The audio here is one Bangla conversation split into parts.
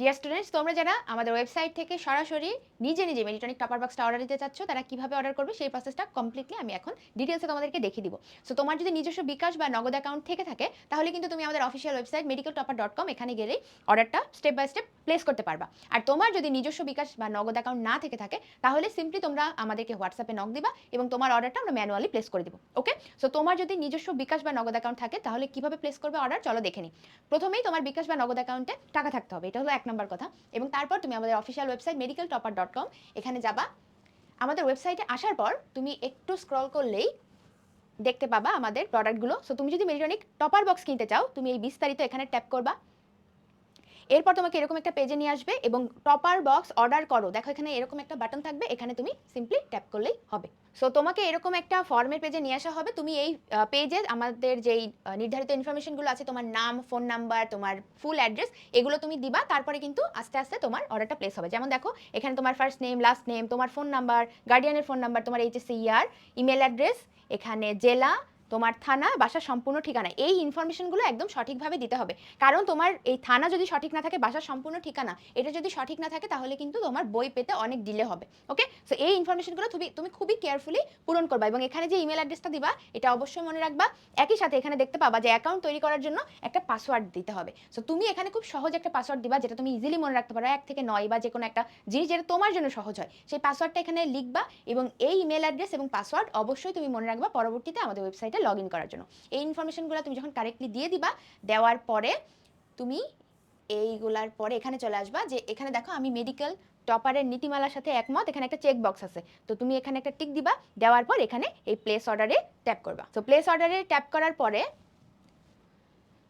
ডিয়ার স্টুডেন্টস তোমরা যারা আমাদের ওয়েবসাইট থেকে সরাসরি নিজে নিজে মেডিটনিক টপার বক্সটা অর্ডার দিতে চাচ্ছ, তারা কীভাবে অর্ডার করবে সেই প্রসেসটা কমপ্লিটলি আমি এখন ডিটেলসে তোমাদেরকে দেখিয়ে দিব। সো তোমার যদি নিজস্ব বিকাশ বা নগদ অ্যাকাউন্ট থেকে থাকে, তাহলে কিন্তু তুমি আমাদের official website medical topper dot com এখানে গেলেই অর্ডারটা স্টেপ বাই স্টেপ প্লেস করতে পারবা। আর তোমার যদি নিজস্ব বিকাশ বা নগদ অ্যাকাউন্ট না থেকে থাকে, তাহলে সিম্পলি তোমরা আমাদেরকে হোয়াটসঅ্যাপে নক দিবা এবং তোমার অর্ডারটা আমরা ম্যানুয়ালি প্লেস করে দিব ওকে সো তোমার যদি নিজস্ব বিকাশ বা নগদ অ্যাকাউন্ট থাকে, তাহলে কীভাবে প্লেস করবে অর্ডার চলো দেখে নিই। প্রথমেই তোমার বিকাশ বা নগদ অ্যাকাউন্টে টাকা থাকতে হবে, এটা হলো এক নম্বর কথা। এবং তারপর তুমি আমাদের official website medical topper dot com এখানে যাবা। আমাদের ওয়েবসাইটে আসার পর তুমি একটু স্ক্রল করলেই দেখতে পাবা আমাদের প্রোডাক্টগুলো সো তুমি যদি মেডিটনিক টপার বক্স কিনতে চাও, তুমি এই বিস্তারিত এখানে ট্যাপ করবা। এরপর তোমাকে এরকম একটা পেজে নিয়ে আসবে এবং টপার বক্স অর্ডার করো। দেখো এখানে এরকম একটা বাটন থাকবে, এখানে তুমি সিম্পলি ট্যাপ করলেই হবে। সো তোমাকে এরকম একটা ফর্মের পেজে নিয়ে আসা হবে। তুমি এই পেজে আমাদের যেই নির্ধারিত ইনফরমেশনগুলো আছে, তোমার নাম ফোন নাম্বার তোমার ফুল অ্যাড্রেস এগুলো তুমি দিবা। তারপরে কিন্তু আস্তে আস্তে তোমার অর্ডারটা প্লেস হবে। যেমন দেখো, এখানে তোমার ফার্স্ট নেম লাস্ট নেম তোমার ফোন নাম্বার গার্ডিয়ানের ফোন নাম্বার তোমার এইচএসসি ইয়ার ইমেল অ্যাড্রেস এখানে জেলা তোমার থানা বাসা সম্পূর্ণ ঠিকানা, এই ইনফরমেশনগুলো একদম সঠিকভাবে দিতে হবে। কারণ তোমার এই থানা যদি সঠিক না থাকে, বাসার সম্পূর্ণ ঠিকানা, এটা যদি সঠিক না থাকে, তাহলে কিন্তু তোমার বই পেতে অনেক ডিলে হবে ওকে সো এই ইনফরমেশনগুলো তুমি তুমি খুবই কেয়ারফুলি পূরণ করবা এবং এখানে যে ইমেল অ্যাড্রেসটা দিবা, এটা অবশ্যই মনে রাখবা। একই সাথে এখানে দেখতে পাবা যে অ্যাকাউন্ট তৈরি করার জন্য একটা পাসওয়ার্ড দিতে হবে। সো তুমি এখানে খুব সহজ একটা পাসওয়ার্ড দিবা, যেটা তুমি ইজিলি মনে রাখতে পারো। এক থেকে নয় বা যে কোনো একটা জিনিস যেটা তোমার জন্য সহজ হয়, সেই পাসওয়ার্ডটা এখানে লিখবা এবং এই ইমেল অ্যাড্রেস এবং পাসওয়ার্ড অবশ্যই তুমি মনে রাখবা, পরবর্তীতে আমাদের ওয়েবসাইটে লগ ইন করার জন্য। এই ইনফরমেশনগুলো তুমি যখন কারেক্টলি দিয়ে দিবা, দেওয়ার পরে তুমি এইগুলার পরে এখানে চলে আসবা যে, এখানে দেখো আমি মেডিকেল টপারের নীতিমালার সাথে একমত, এখানে একটা চেক বক্স আছে। তো তুমি এখানে একটা টিক দিবা, দেওয়ার পর এখানে এই প্লেস অর্ডারে ট্যাপ করবা। তো প্লেস অর্ডারে ট্যাপ করার পরে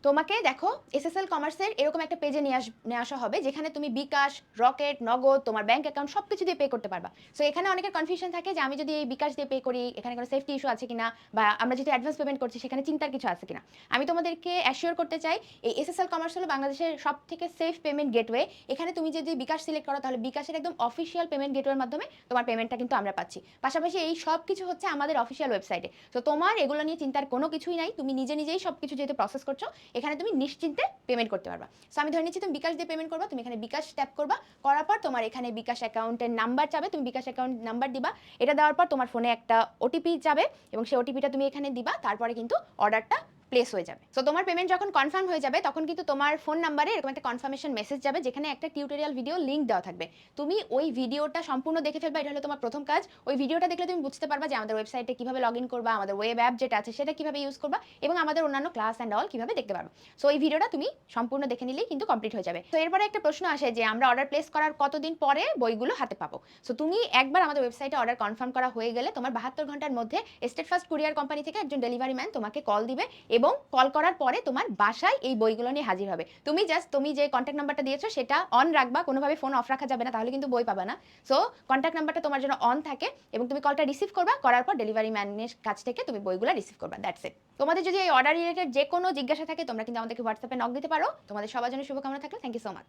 তোমাকে দেখো এসএসএল কমার্সের এরকম একটা পেজে নিয়ে আস, নিয়ে আসা হবে, যেখানে তুমি বিকাশ, রকেট, নগদ, তোমার ব্যাংক অ্যাকাউন্ট সব কিছু দিয়ে পে করতে পারবা। সো এখানে অনেকের কনফিউশন থাকে যে আমি যদি এই বিকাশ দিয়ে পে করি, এখানে কোনো সেফটি ইস্যু আছে কিনা, বা আমরা যদি অ্যাডভান্স পেমেন্ট করছি, সেখানে চিন্তার কিছু আছে কিনা। আমি তোমাদেরকে অ্যাসিওর করতে চাই, এই এসএসএল কমার্স হলো বাংলাদেশের সব থেকে সেফ পেমেন্ট গেটওয়ে এখানে তুমি যদি বিকাশ সিলেক্ট করো, তাহলে বিকাশের একদম অফিসিয়াল পেমেন্ট গেটওয়ের মাধ্যমে তোমার পেমেন্টটা কিন্তু আমরা পাচ্ছি। পাশাপাশি এই সব কিছু হচ্ছে আমাদের অফিসিয়াল ওয়েবসাইটে তো তোমার এগুলো নিয়ে চিন্তার কোনো কিছুই নাই, তুমি নিজে নিজেই সব কিছু যেহেতু প্রসেস করছ এখানে তুমি নিশ্চিন্তে পেমেন্ট করতে পারবা। সো আমি ধরে নিচ্ছি তুমি বিকাশ দিয়ে পেমেন্ট করবা, তুমি এখানে বিকাশ ট্যাপ করবা, করার পর তোমার এখানে বিকাশ অ্যাকাউন্টের নাম্বার চাবে, তুমি বিকাশ অ্যাকাউন্ট নাম্বার দিবা। এটা দেওয়ার পর তোমার ফোনে একটা ওটিপি যাবে এবং সেই ওটিপিটা তুমি এখানে দিবা, তারপরে কিন্তু অর্ডারটা প্লেস হয়ে যাবে। সো তোমার পেমেন্ট যখন কনফার্ম হয়ে যাবে, তখন কিন্তু তোমার ফোন নাম্বারে এরকম একটা কনফার্মেশন মেসেজ যাবে, যেখানে একটা টিউটোরিয়াল ভিডিও লিংক দেওয়া থাকবে। তুমি ওই ভিডিওটা সম্পূর্ণ দেখে ফেলবে, এটা হলো তোমার প্রথম কাজ। ওই ভিডিওটা দেখলে তুমি বুঝতে পারবা যে আমাদের ওয়েবসাইটে কীভাবে লগ ইন করবা, আমাদের ওয়েব অ্যাপ যেটা আছে সেটা কীভাবে ইউজ করবা এবং আমাদের অন্যান্য ক্লাস অ্যান্ড অল কীভাবে দেখতে পারবা। সো এই ভিডিওটা তুমি সম্পূর্ণ দেখে নিলেই কিন্তু কমপ্লিট হয়ে যাবে। তো এরপরে একটা প্রশ্ন আসে যে আমরা অর্ডার প্লেস করার কতদিন পরে বইগুলো হাতে পাবো? সো তুমি একবার আমাদের ওয়েবসাইটে অর্ডার কনফার্ম করা হয়ে গেলে তোমার বাহাত্তর ঘণ্টার মধ্যে স্টেট ফার্স্ট কুরিয়ার কোম্পানি থেকে একজন ডেলিভারি ম্যান তোমাকে কল দিবে এবং কল করার পরে তোমার বাসায় এই বইগুলো নিয়ে হাজির হবে। তুমি জাস্ট তুমি যে কন্ট্যাক্ট নাম্বারটা দিয়েছ সেটা অন রাখবা, কোনোভাবে ফোন অফ রাখা যাবে না, তাহলে কিন্তু বই পাবে না। সো কন্ট্যাক্ট নাম্বারটা তোমার জন্য অন থাকে এবং তুমি কলটা রিসিভ করবা, করার পর ডেলিভারি ম্যানের কাছ থেকে তুমি বইগুলো রিসিভ করবা দ্যাটস ইট তোমাদের যদি এই অর্ডার রিলেটেড যে কোনো জিজ্ঞাসা থাকে, তোমরা কিন্তু আমাদেরকে হোয়াটসঅ্যাপে নক দিতে পারো। তোমাদের সবার জন্য শুভকামনা থাকলে থ্যাংক ইউ সো মাচ